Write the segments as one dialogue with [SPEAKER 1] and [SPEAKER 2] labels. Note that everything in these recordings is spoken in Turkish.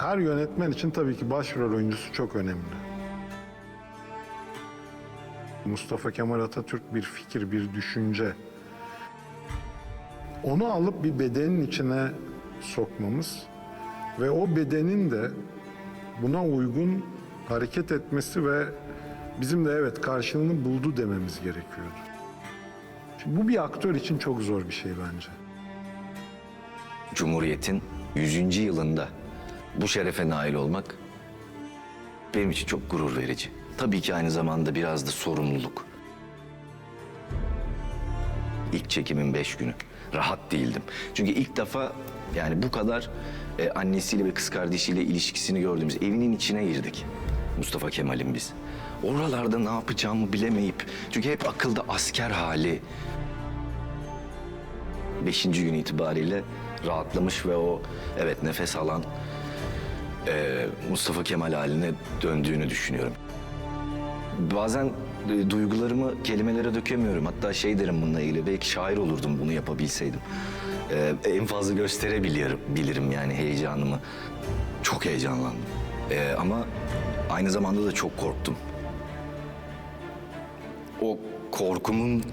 [SPEAKER 1] her yönetmen için tabii ki başrol oyuncusu çok önemli. Mustafa Kemal Atatürk bir fikir, bir düşünce. Onu alıp bir bedenin içine sokmamız ve o bedenin de buna uygun hareket etmesi ve bizim de evet karşılığını buldu dememiz gerekiyordu. Şimdi bu bir aktör için çok zor bir şey bence.
[SPEAKER 2] Cumhuriyet'in 100. yılında bu şerefe nail olmak benim için çok gurur verici. Tabii ki aynı zamanda biraz da sorumluluk. İlk çekimin beş günü. Rahat değildim. Çünkü ilk defa yani bu kadar e, annesiyle ve kız kardeşiyle ilişkisini gördüğümüz evinin içine girdik. Mustafa Kemal'in biz. Oralarda ne yapacağımı bilemeyip çünkü hep akılda asker hali beşinci gün itibariyle rahatlamış ve o evet nefes alan e, Mustafa Kemal haline döndüğünü düşünüyorum. Bazen e, duygularımı kelimelere dökemiyorum. Hatta şey derim bununla ilgili belki şair olurdum bunu yapabilseydim. E, en fazla gösterebilirim bilirim yani heyecanımı. Çok heyecanlandım. E, ama aynı zamanda da çok korktum. O korkumun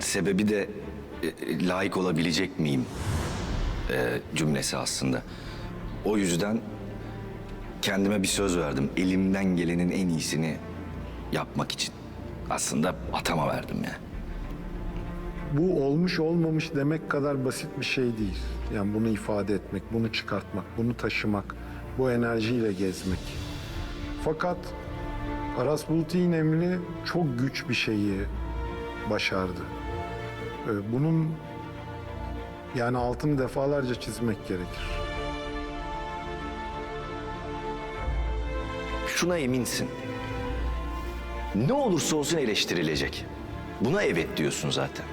[SPEAKER 2] sebebi de e, layık olabilecek miyim e, cümlesi aslında. O yüzden kendime bir söz verdim. Elimden gelenin en iyisini yapmak için. Aslında atama verdim yani.
[SPEAKER 1] Bu olmuş olmamış demek kadar basit bir şey değil. Yani bunu ifade etmek, bunu çıkartmak, bunu taşımak, bu enerjiyle gezmek. Fakat Aras Bulut İynemli çok güç bir şeyi başardı. Ee, Bunun yani altını defalarca çizmek gerekir.
[SPEAKER 2] Şuna eminsin. Ne olursa olsun eleştirilecek. Buna evet diyorsun zaten.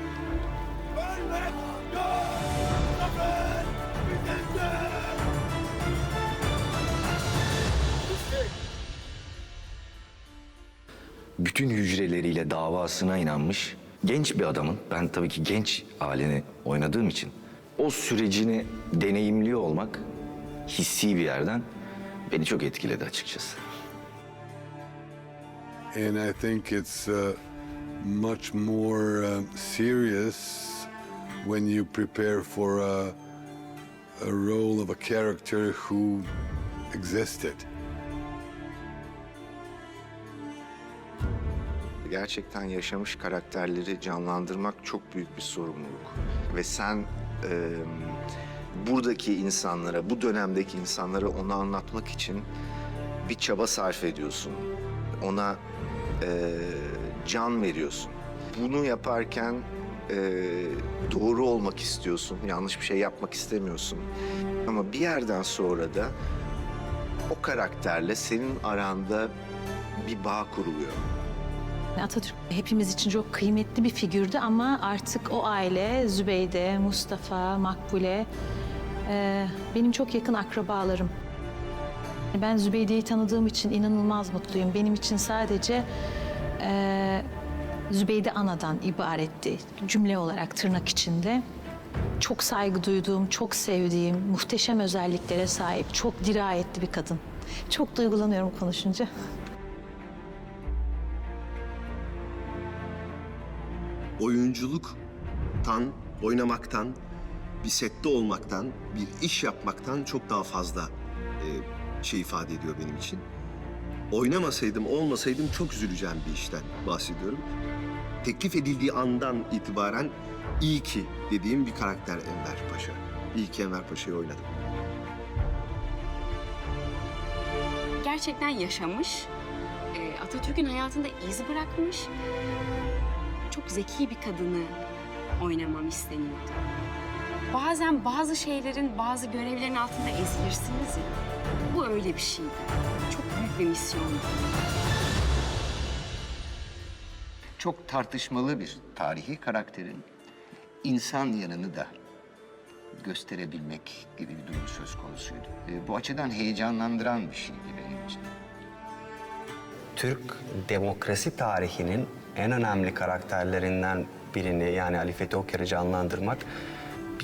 [SPEAKER 2] bütün hücreleriyle davasına inanmış genç bir adamın, ben tabii ki genç halini oynadığım için o sürecini deneyimliyor olmak hissi bir yerden beni çok etkiledi açıkçası.
[SPEAKER 3] And I think it's uh, much more um, serious when you prepare for a, a role of a character who existed.
[SPEAKER 4] Gerçekten yaşamış karakterleri canlandırmak çok büyük bir sorumluluk. Ve sen e, buradaki insanlara, bu dönemdeki insanlara onu anlatmak için bir çaba sarf ediyorsun. Ona e, can veriyorsun. Bunu yaparken e, doğru olmak istiyorsun, yanlış bir şey yapmak istemiyorsun. Ama bir yerden sonra da o karakterle senin aranda bir bağ kuruluyor.
[SPEAKER 5] Atatürk hepimiz için çok kıymetli bir figürdü ama artık o aile, Zübeyde, Mustafa, Makbule e, benim çok yakın akrabalarım. Ben Zübeyde'yi tanıdığım için inanılmaz mutluyum. Benim için sadece e, Zübeyde anadan ibaretti cümle olarak tırnak içinde. Çok saygı duyduğum, çok sevdiğim, muhteşem özelliklere sahip, çok dirayetli bir kadın. Çok duygulanıyorum konuşunca.
[SPEAKER 6] oyunculuktan, oynamaktan, bir sette olmaktan, bir iş yapmaktan çok daha fazla e, şey ifade ediyor benim için. Oynamasaydım, olmasaydım çok üzüleceğim bir işten bahsediyorum. Teklif edildiği andan itibaren iyi ki dediğim bir karakter Enver Paşa. İyi ki Enver Paşa'yı oynadım.
[SPEAKER 7] gerçekten yaşamış, e, Atatürk'ün hayatında iz bırakmış, çok zeki bir kadını oynamam isteniyordu. Bazen bazı şeylerin, bazı görevlerin altında ezilirsiniz ya. Bu öyle bir şeydi. Çok büyük bir misyondu.
[SPEAKER 8] çok tartışmalı bir tarihi karakterin insan yanını da gösterebilmek gibi bir durum söz konusuydu. E, Bu açıdan heyecanlandıran bir şeydi benim için.
[SPEAKER 9] Türk demokrasi tarihinin en önemli karakterlerinden birini yani Ali Fethi Okyar'ı canlandırmak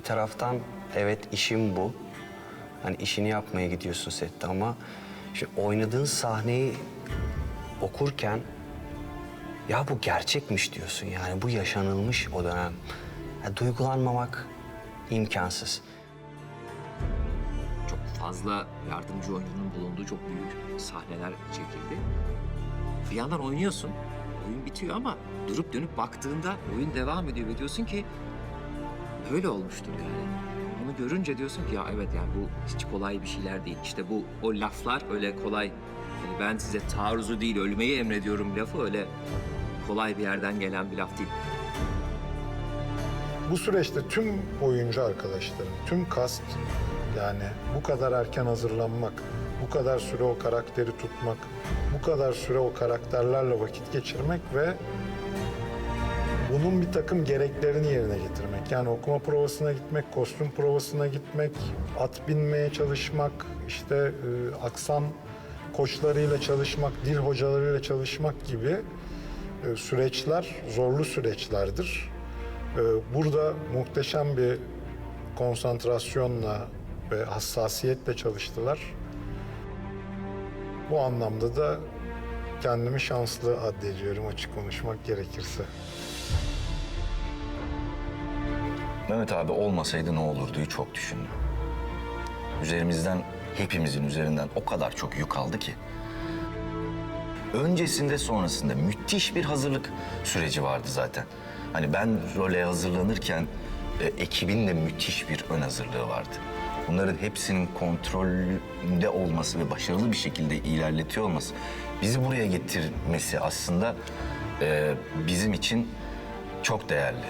[SPEAKER 9] bir taraftan evet işim bu Hani işini yapmaya gidiyorsun sette ama işte oynadığın sahneyi okurken ya bu gerçekmiş diyorsun yani bu yaşanılmış o dönem. Ya duygulanmamak imkansız.
[SPEAKER 10] Çok fazla yardımcı oyuncunun bulunduğu çok büyük sahneler çekildi. Bir yandan oynuyorsun, oyun bitiyor ama durup dönüp baktığında oyun devam ediyor ve diyorsun ki böyle olmuştur yani. Onu görünce diyorsun ki ya evet yani bu hiç kolay bir şeyler değil. İşte bu o laflar öyle kolay. Yani ben size taarruzu değil ölmeyi emrediyorum lafı öyle kolay bir yerden gelen bir laf değil.
[SPEAKER 1] Bu süreçte tüm oyuncu arkadaşlarım, tüm kast yani bu kadar erken hazırlanmak, bu kadar süre o karakteri tutmak, bu kadar süre o karakterlerle vakit geçirmek ve bunun bir takım gereklerini yerine getirmek. Yani okuma provasına gitmek, kostüm provasına gitmek, at binmeye çalışmak, işte e, aksan koçlarıyla çalışmak, dil hocalarıyla çalışmak gibi e, süreçler zorlu süreçlerdir. Ee, Burada muhteşem bir konsantrasyonla ve hassasiyetle çalıştılar. Bu anlamda da kendimi şanslı addediyorum açık konuşmak gerekirse.
[SPEAKER 2] Mehmet abi olmasaydı ne olurduyu çok düşündüm. Üzerimizden, hepimizin üzerinden o kadar çok yük aldı ki. Öncesinde sonrasında müthiş bir hazırlık süreci vardı zaten. Hani ben role hazırlanırken e, ekibin de müthiş bir ön hazırlığı vardı. Bunların hepsinin kontrolünde olması ve başarılı bir şekilde ilerletiyor olması, bizi buraya getirmesi aslında e, bizim için çok değerli.